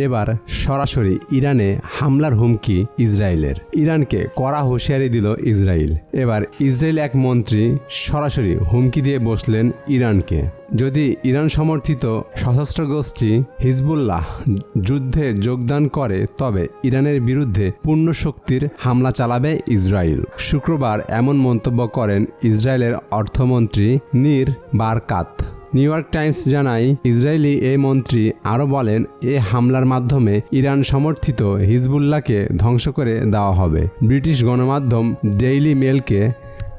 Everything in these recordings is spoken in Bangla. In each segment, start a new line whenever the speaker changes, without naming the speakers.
এবার সরাসরি ইরানে হামলার হুমকি ইসরায়েলের। ইরানকে কড়া হুঁশিয়ারি দিল ইসরায়েল। এবার ইসরায়েল এক মন্ত্রী সরাসরি হুমকি দিয়ে বসলেন ইরানকে। যদি ইরান সমর্থিত সশস্ত্র গোষ্ঠী হিজবুল্লাহ যুদ্ধে যোগদান করে, তবে ইরানের বিরুদ্ধে পূর্ণ শক্তির হামলা চালাবে ইসরায়েল। শুক্রবার এমন মন্তব্য করেন ইসরায়েলের অর্থমন্ত্রী Nir Barkat. New York Times জানায়, ইসরায়েলি এই মন্ত্রী আরও বলেন, এ হামলার মাধ্যমে ইরান সমর্থিত হিজবুল্লাহকে ধ্বংস করে দেওয়া হবে। ব্রিটিশ গণমাধ্যম ডেইলি মেলকে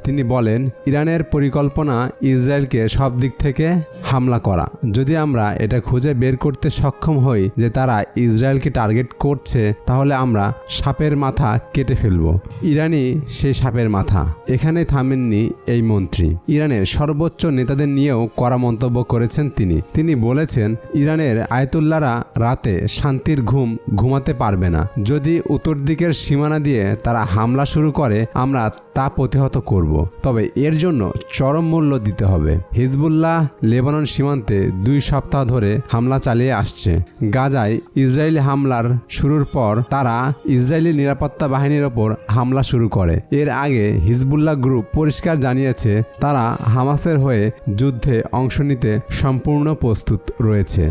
তিনি বলেন, ইরানের পরিকল্পনা ইসরায়েলকে সব দিক থেকে হামলা করা। যদি আমরা এটা খুঁজে বের করতে সক্ষম হই যে তারা ইসরায়েলকে টার্গেট করছে, তাহলে আমরা সাপের মাথা কেটে ফেলব। ইরানি সেই সাপের মাথা। এখানে থামেননি এই মন্ত্রী। ইরানের সর্বোচ্চ নেতাদের নিয়েও কড়া মন্তব্য করেছেন তিনি। তিনি বলেছেন, ইরানের আয়তুল্লারা রাতে শান্তির ঘুম ঘুমাতে পারবে না। যদি উত্তর দিকের সীমানা দিয়ে তারা হামলা শুরু করে, আমরা তা প্রতিহত করব। তবে এর জন্য চরম মূল্য দিতে হবে। হিজবুল্লাহ লেবানন সীমান্তে দুই সপ্তাহ ধরে হামলা চালিয়ে আসছে। গাজায় ইসরায়েলি হামলার শুরুর পর তারা ইসরায়েলি নিরাপত্তা বাহিনীর ওপর হামলা শুরু করে। এর আগে হিজবুল্লাহ গ্রুপ পরিষ্কার জানিয়েছে, তারা হামাসের হয়ে যুদ্ধে অংশ নিতে সম্পূর্ণ প্রস্তুত রয়েছে।